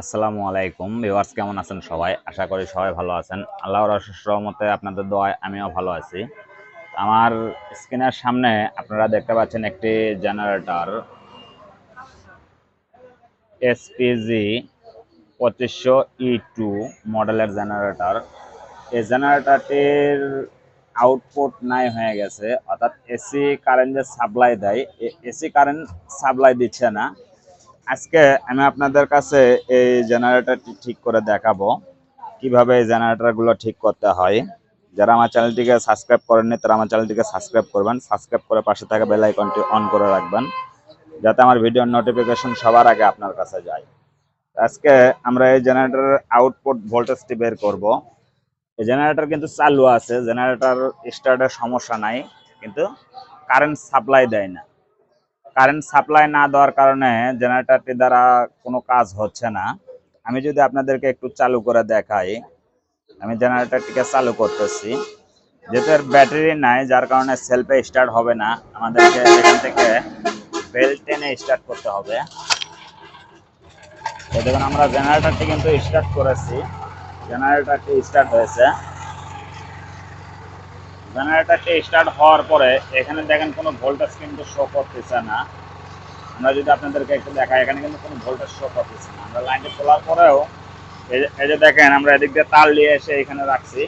আসসালামু আলাইকুম। ভিউয়ার্স, কেমন আছেন সবাই? আশা করি সবাই ভালো আছেন। আল্লাহর রহমতে আপনাদের দোয়ায় আমিও ভালো আছি। আমার স্ক্রিনের সামনে আপনারা দেখতে পাচ্ছেন একটি জেনারেটর। এসপিজি পঁচিশশো ই টু মডেলের জেনারেটর। এই জেনারেটরটির আউটপুট নাই হয়ে গেছে, অর্থাৎ এসি কারেন্ট যে সাপ্লাই দেয়। এসি কারেন্ট সাপ্লাই দিচ্ছে না। আজকে আমি আপনাদের কাছে এই জেনারেটরটি ঠিক করে দেখাবো, কীভাবে এই জেনারেটরগুলো ঠিক করতে হয়। যারা আমার চ্যানেলটিকে সাবস্ক্রাইব করেননি, তারা আমার চ্যানেলটিকে সাবস্ক্রাইব করবেন, সাবস্ক্রাইব করে পাশে থাকা বেল আইকনটি অন করে রাখবেন, যাতে আমার ভিডিওর নোটিফিকেশন সবার আগে আপনার কাছে যায়। আজকে আমরা এই জেনারেটরের আউটপুট ভোল্টেজটি বের করব। এই জেনারেটর কিন্তু চালু আছে জেনারেটর স্টার্টের সমস্যা নাই, কিন্তু কারেন্ট সাপ্লাই দেয় না। কারেন্ট সাপ্লাই না দেওয়ার কারণে জেনারেটরটি দ্বারা কোনো কাজ হচ্ছে না। আমি যদি আপনাদেরকে একটু চালু করে দেখাই, আমি জেনারেটরটিকে চালু করতেছি। যেহেতু এর ব্যাটারি নাই, যার কারণে সেলফে স্টার্ট হবে না। আমাদেরকে এখান থেকে বেল্ট টেনে স্টার্ট করতে হবে। তো দেখুন, আমরা জেনারেটরটি কিন্তু স্টার্ট করেছি। জেনারেটরটি স্টার্ট হয়েছে। জেনারেটরটি স্টার্ট হওয়ার পরে এখানে দেখেন কোনো ভোল্টেজ কিন্তু শো করতেছে না। আমরা যদি আপনাদেরকে একটু দেখাই, এখানে কিন্তু কোনো ভোল্টেজ শো করতেছে না। আমরা লাইনটি খোলার পরেও এই যে- দেখেন, আমরা এদিক দিয়ে তার নিয়ে এসে এখানে রাখছি।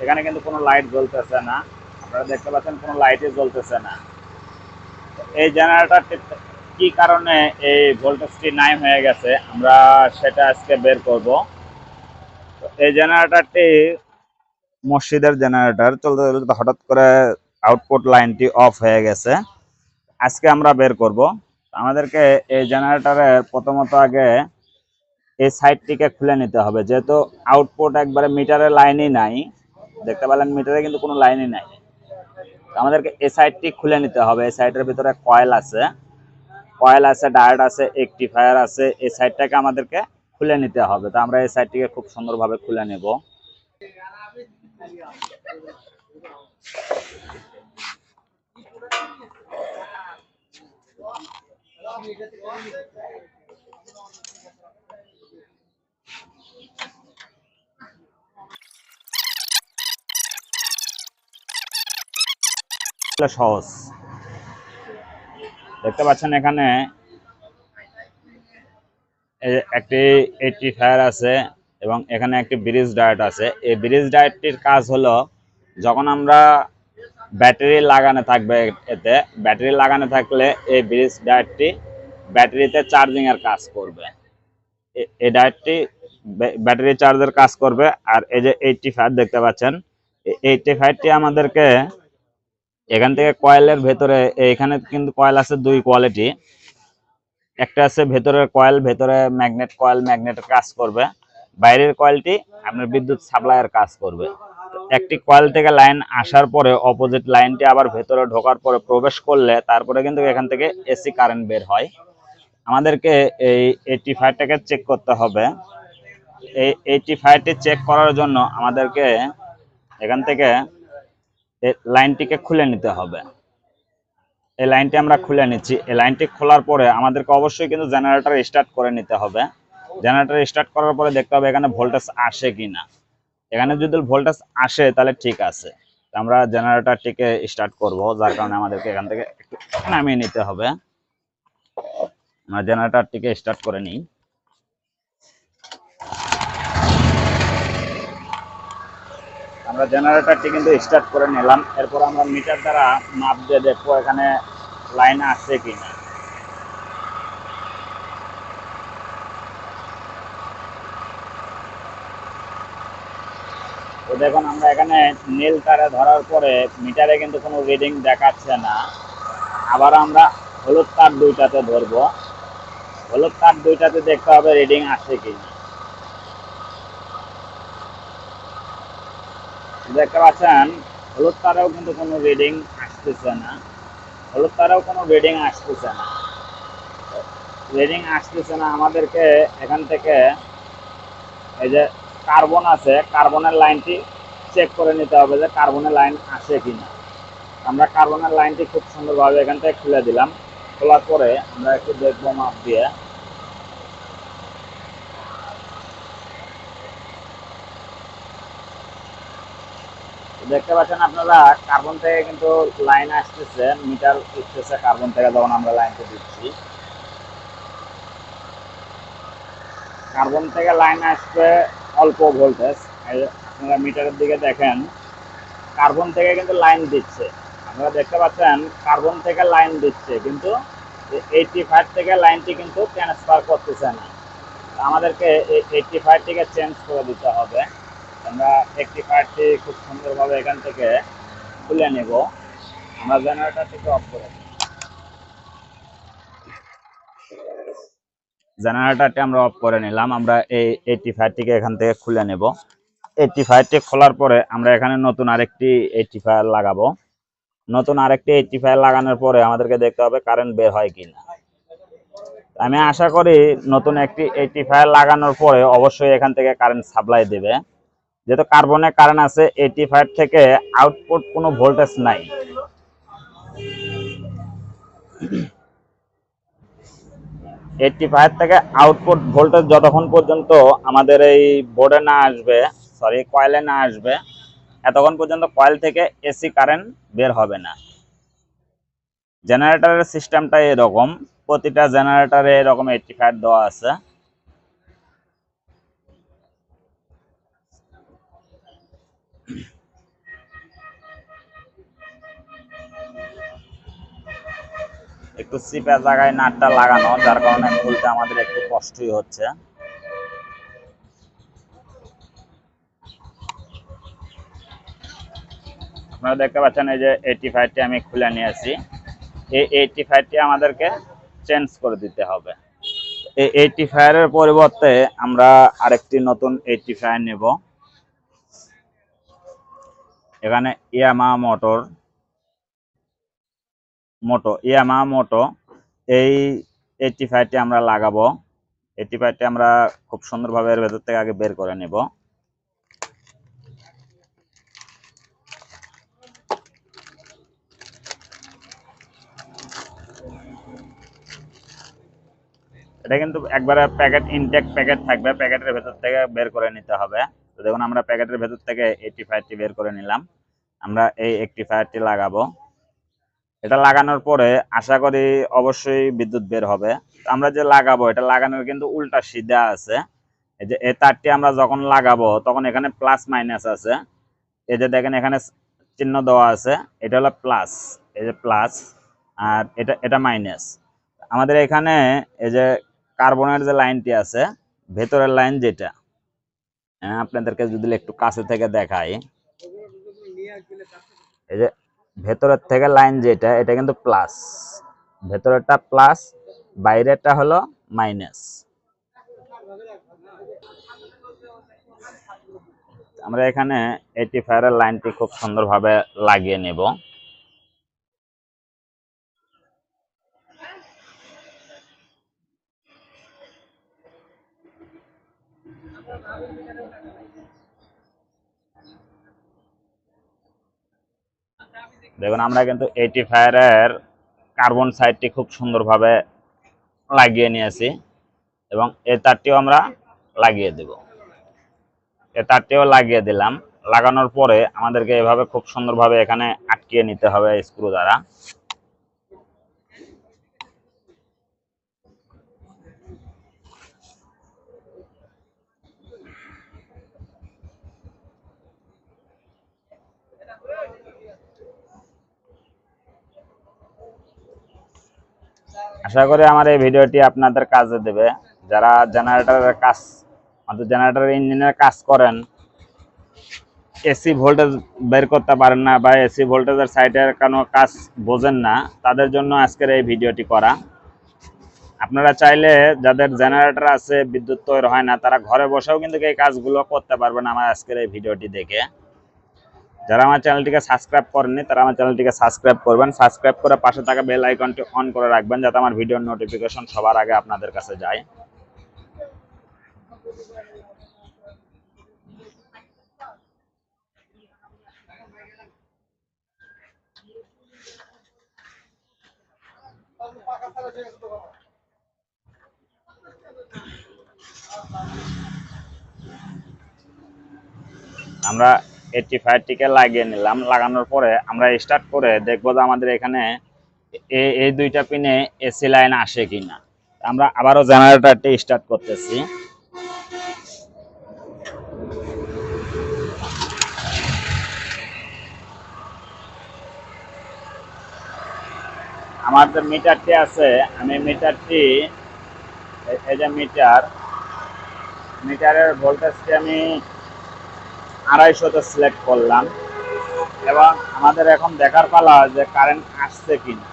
এখানে কিন্তু কোনো লাইট জ্বলতেছে না। আপনারা দেখতে পাচ্ছেন কোনো লাইটই জ্বলতেছে না। এই জেনারেটরটি কি কারণে এই ভোল্টেজটি নাই হয়ে গেছে, আমরা সেটা আজকে বের করব। এই জেনারেটরটি মসজিদের জেনারেটর চলতে চলতে হঠাৎ করে আউটপুট লাইনটি অফ হয়ে গেছে। আজকে আমরা বের করব। আমাদেরকে এই জেনারেটরের প্রথমত আগে এই সাইডটিকে খুলে নিতে হবে। যেহেতু আউটপুট একবারে মিটারের লাইনই নাই, দেখতে পেলেন মিটারে কিন্তু কোনো লাইনই নাই। আমাদেরকে এই সাইডটি খুলে নিতে হবে। এই সাইডের ভিতরে কয়েল আছে। কয়েল আছে ডায়োড আছে একটিফায়ার আছে। এই সাইডটাকে আমাদেরকে খুলে নিতে হবে। তো আমরা এই সাইডটিকে খুব সুন্দরভাবে খুলে নেব। সহজ। দেখতে পাচ্ছেন এখানে একটি এইটটি ফায়ার আছে। এবং এখানে একটি ব্রিজ ডায়েট আছে। এই ব্রিজ ডায়েটটির কাজ হলো, যখন আমরা ব্যাটারি লাগানো থাকবে এতে, ব্যাটারি লাগানো থাকলে এই ব্রিজ ডায়েটটি ব্যাটারিতে চার্জিং এর কাজ করবে। এই ডায়েটটি ব্যাটারি চার্জের কাজ করবে। আর এই যে এইটটি ফায়ার দেখতে পাচ্ছেন এইটটি ফায়ারটি আমাদেরকে এখান থেকে কয়েলের ভেতরে, এখানে কিন্তু কয়েল আছে দুই কোয়ালিটি। একটা আছে ভেতরের কয়েল, ভেতরে ম্যাগনেট কয়েল, ম্যাগনেটের কাজ করবে। বাইরের কয়েলটি আপনার বিদ্যুৎ সাপ্লাইয়ের কাজ করবে। একটি কয়েল থেকে লাইন আসার পরে অপোজিট লাইনটি আবার ভেতরে ঢোকার পরে প্রবেশ করলে তারপরে কিন্তু এখান থেকে এসি কারেন্ট বের হয়। আমাদেরকে এই এইটটি ফাইভটাকে চেক করতে হবে। এই এইটটি ফাইভটি চেক করার জন্য আমাদেরকে এখান থেকে লাইনটিকে খুলে নিতে হবে। এই লাইনটি আমরা খুলে নিচ্ছি। এই লাইনটি খোলার পরে আমাদেরকে অবশ্যই কিন্তু জেনারেটর স্টার্ট করে নিতে হবে। জেনারেটর স্টার্ট করার পরে দেখতে হবে এখানে ভোল্টেজ আসে কিনা। এখানে যদি ভোল্টেজ আসে, তাহলে ঠিক আছে। আমরা জেনারেটরটিকে স্টার্ট করব, যার কারণে আমাদেরকে এখান থেকে একটু নামিয়ে নিতে হবে। আমরা জেনারেটরটিকে স্টার্ট করে নিই। আমরা জেনারেটরটি কিন্তু স্টার্ট করে নিলাম। এরপর আমরা মিটার দ্বারা মাপ দিয়ে দেখব এখানে লাইন আসছে কিনা। তো দেখুন, আমরা এখানে নীল তারে ধরার পরে মিটারে কিন্তু কোনো রিডিং দেখাচ্ছে না। আবার আমরা হলুদ তার দুইটাতে ধরবো। হলুদ তার দুইটাতে দেখতে হবে রিডিং আসে কিনা দেখতে পাচ্ছেন, হলুদ তারেও কিন্তু কোনো রিডিং আসতেছে না। হলুদ তারেও কোনো রিডিং আসতেছে না। রিডিং আসতেছে না আমাদেরকে এখান থেকে, এই যে কার্বন আছে কার্বনের লাইনটি চেক করে নিতে হবে যে কার্বনের লাইন আসে কি না আমরা কার্বনের লাইনটি খুব সুন্দরভাবে এখান থেকে খুলে দিলাম। খোলার পরে আমরা একটু দেখব মাপ দিয়ে। দেখতে পাচ্ছেন আপনারা কার্বন থেকে কিন্তু লাইন আসতেছে মিটার উঠতেছে কার্বন থেকে যখন আমরা লাইনটা দিচ্ছি। কার্বন থেকে লাইন আসতে অল্প ভোল্টেজ আপনারা মিটারের দিকে দেখেন কার্বন থেকে কিন্তু লাইন দিচ্ছে। আপনারা দেখতে পাচ্ছেন কার্বন থেকে লাইন দিচ্ছে, কিন্তু এইটটি ফাইভ থেকে লাইনটি কিন্তু ট্রান্সফার করতেছে না। আমাদেরকে এই এইটটি ফাইভটিকে চেঞ্জ করে দিতে হবে। আমরা এইটটি ফাইভটি খুব সুন্দরভাবে এখান থেকে খুলে নেব। আমরা জেনারেটরটিকে অফ করে দিই। জেনারেটরটি আমরা অফ করে নিলাম। আমরা এই এইটটি ফাইভটিকে এখান থেকে খুলে নেব। এইটটি ফাইভটি খোলার পরে আমরা এখানে নতুন আরেকটি এইটটি ফায়ার লাগাবো। নতুন আরেকটি এইটটি ফাইভ লাগানোর পরে আমাদেরকে দেখতে হবে কারেন্ট বের হয় কিনা। আমি আশা করি নতুন একটি এইটটি ফায়ার লাগানোর পরে অবশ্যই এখান থেকে কারেন্ট সাপ্লাই দেবে। যেহেতু কার্বনে কারেন্ট আছে এইটটি ফাইভ থেকে আউটপুট কোনো ভোল্টেজ নাই। এইটটি ফাইভ থেকে আউটপুট ভোল্টেজ যতক্ষণ পর্যন্ত আমাদের এই বোর্ডে না আসবে সরি কয়েলে না আসবে, এতক্ষণ পর্যন্ত কয়েল থেকে এসি কারেন্ট বের হবে না। জেনারেটরের সিস্টেমটা এরকম, প্রতিটা জেনারেটরে এরকম এইটটি ফাইভ দেওয়া আছে। একটু চিপা জায়গায় নাটটা লাগানো, যার কারণে খুলতে আমাদের একটু কষ্টই হচ্ছে। আপনারা দেখতে পাচ্ছেন এই যে এইটটি ফাইভটি আমি খুলে নিয়েছি। এই এইটটি ফাইভটি আমাদেরকে চেঞ্জ করে দিতে হবে। এই এইটটি ফাইভের পরিবর্তে আমরা আরেকটি নতুন এইটি ফাইভ নেব। এখানে ইয়ামা মোটর মোটো ইয়ামা মোটো, এই এইটটি ফাইভটি আমরা লাগাবো। এইটটি ফাইভটি আমরা খুব সুন্দরভাবে এর ভেতর থেকে আগে বের করে নেব। এটা কিন্তু একবারে প্যাকেট ইনটেক প্যাকেট থাকবে। প্যাকেটের ভেতর থেকে বের করে নিতে হবে। তো দেখুন, আমরা প্যাকেটের ভেতর থেকে এইটটি ফাইভটি বের করে নিলাম। আমরা এই একটি ফায়ারটি লাগাবো। এটা লাগানোর পরে আশা করি অবশ্যই বিদ্যুৎ বের হবে। আমরা যে লাগাবো, এটা লাগানোর কিন্তু উল্টা সিধা আছে। এই যে এই তারটি আমরা যখন লাগাবো, তখন এখানে প্লাস মাইনাস আছে। এই যে দেখেন এখানে চিহ্ন দেওয়া আছে, এটা হলো প্লাস এই যে প্লাস আর এটা এটা মাইনাস আমাদের এখানে এই যে কার্বনের যে লাইনটি আছে, ভেতরের লাইন যেটা হ্যাঁ আপনাদেরকে যদি একটু কাছে থেকে দেখাই। এই যে ভেতরের থেকে লাইন যেটা, এটা কিন্তু প্লাস ভেতরেরটা প্লাস বাইরেরটা হলো মাইনাস আমরা এখানে এইটি ফায়ারের লাইনটি খুব সুন্দরভাবে লাগিয়ে নেব। দেখুন, আমরা কিন্তু এইটি ফায়ারের কার্বন সাইডটি খুব সুন্দরভাবে লাগিয়ে নিয়েছি এবং এ তারটিও আমরা লাগিয়ে দেব। এ তারটিও লাগিয়ে দিলাম। লাগানোর পরে আমাদেরকে এভাবে খুব সুন্দরভাবে এখানে আটকিয়ে নিতে হবে স্ক্রু দ্বারা। আশা করি আমার এই ভিডিওটি আপনাদের কাজে দেবে। যারা জেনারেটরের কাজ, অর্থাৎ জেনারেটর ইঞ্জিনের কাজ করেন এসি ভোল্টেজ বের করতে পারেন না বা এসি ভোল্টেজের সাইডের কোনো কাজ বোঝেন না, তাদের জন্য আজকের এই ভিডিওটি করা। আপনারা চাইলে যাদের জেনারেটর আছে, বিদ্যুৎ তৈরি হয় না, তারা ঘরে বসেও কিন্তু এই কাজগুলো করতে পারবেন আমার আজকের এই ভিডিওটি দেখে। যারা আমার চ্যানেলটিকে সাবস্ক্রাইব করেননি, তারা আমার চ্যানেলটিকে সাবস্ক্রাইব করবেন। সাবস্ক্রাইব করে পাশে থাকা বেল আইকনটি অন করে রাখবেন যাতে আমার ভিডিওর নোটিফিকেশন সবার আগে আপনাদের কাছে যায়। আমরা এইটটি ফায়ারটিকে লাগিয়ে নিলাম। লাগানোর পরে আমরা স্টার্ট করে দেখব যে আমাদের এখানে এই দুইটা পিনে এসি লাইন আসে কিনা। আমরা আবারও জেনারেটারটি স্টার্ট করতেছি। আমার যে মিটারটি আছে, আমি মিটারটি, এই যে মিটার, মিটারের ভোল্টেজটি আমি আড়াইশোতে সিলেক্ট করলাম। এবং আমাদের এখন দেখার পালা যে কারেন্ট আসছে কিনা।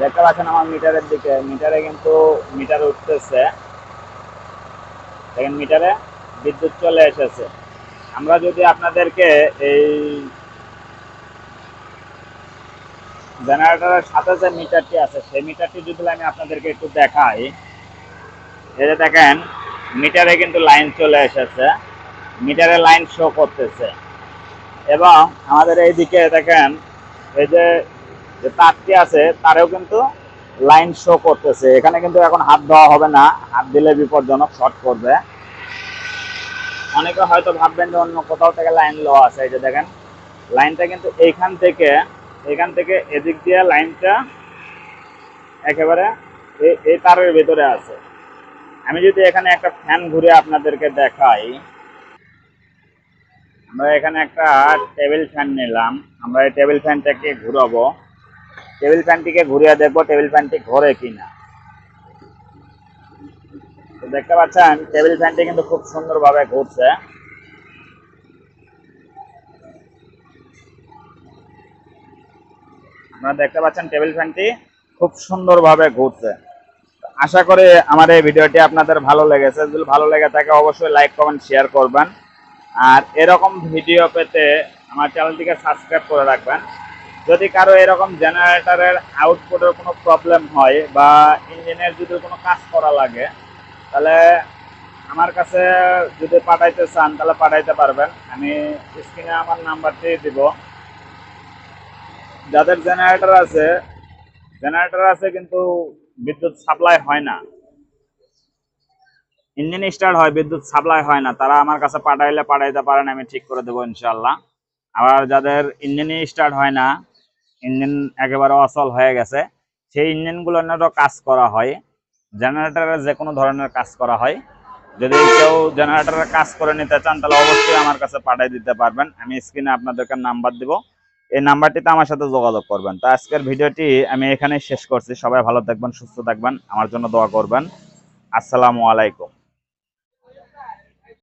দেখতে পাচ্ছেন আমার মিটারের দিকে। মিটারে কিন্তু মিটার উঠতেছে। দেখেন মিটারে বিদ্যুৎ চলে এসেছে। আমরা যদি আপনাদেরকে এই জেনারেটরের সাথে যে মিটারটি আছে, সেই মিটারটি যদি আমি আপনাদেরকে একটু দেখাই, এই যে দেখেন মিটারে কিন্তু লাইন চলে এসেছে। মিটারে লাইন শো করতেছে। এবং আমাদের এইদিকে দেখেন, এই যে তারটি আছে, তারেও কিন্তু লাইন শো করতেছে। এখানে কিন্তু এখন হাত দেওয়া হবে না। হাত দিলে বিপজ্জনক শর্ট করবে। অনেকে হয়তো ভাববেন যে অন্য কোথাও থেকে লাইন লো আছে। এই যে দেখেন, লাইনটা কিন্তু এইখান থেকে এখান থেকে এদিক দিয়ে লাইনটা একেবারে এই তারের ভেতরে আছে। আমি যদি এখানে একটা ফ্যান ঘুরে আপনাদেরকে দেখাই, আমরা এখানে একটা টেবিল ফ্যান নিলাম। আমরা এই টেবিল ফ্যানটাকে ঘুরাবো। টেবিল ফ্যানটিকে ঘুরিয়ে দেখব টেবিল ফ্যানটি ঘোরে কিনা। তো দেখতে পাচ্ছেন টেবিল ফ্যানটি কিন্তু খুব সুন্দরভাবে ঘুরছে। আপনারা দেখতে পাচ্ছেন টেবিল ফ্যানটি খুব সুন্দরভাবে ঘুরছে। আশা করি আমার এই ভিডিওটি আপনাদের ভালো লেগেছে। যদি ভালো লেগে থাকে, অবশ্যই লাইক কমেন্ট শেয়ার করবেন। আর এরকম ভিডিও পেতে আমার চ্যানেলটিকে সাবস্ক্রাইব করে রাখবেন। যদি কারও এরকম জেনারেটরের আউটপুটের কোনো প্রবলেম হয় বা ইঞ্জিনের যদি কোনো কাজ করা লাগে, তাহলে আমার কাছে যদি পাঠাইতে চান, তাহলে পাঠাইতে পারবেন। আমি স্ক্রিনে আমার নাম্বারটি দিব। যাদের জেনারেটর আছে জেনারেটর আছে কিন্তু বিদ্যুৎ সাপ্লাই হয় না। ইঞ্জিন স্টার্ট হয়, বিদ্যুৎ সাপ্লাই হয় না। তারা আমার কাছে পাঠাইলে পাঠাইতে পারেন আমি ঠিক করে দেবো ইনশাল্লাহ আবার যাদের ইঞ্জিনই স্টার্ট হয় না ইঞ্জিন একেবারে অচল হয়ে গেছে, সেই ইঞ্জিনগুলোরও কাজ করা হয়। জেনারেটরের যে কোনো ধরনের কাজ করা হয়। যদি কেউ জেনারেটরের কাজ করে নিতে চান, তাহলে অবশ্যই আমার কাছে পাঠিয়ে দিতে পারবেন। আমি স্ক্রিনে আপনাদেরকে নাম্বার দিব। এই নাম্বারটিতে আমার সাথে যোগাযোগ করবেন। তো আজকের ভিডিওটি আমি এখানে শেষ করছি। সবাই ভালো থাকবেন, সুস্থ থাকবেন। আমার জন্য দোয়া করবেন। আসসালামু আলাইকুম।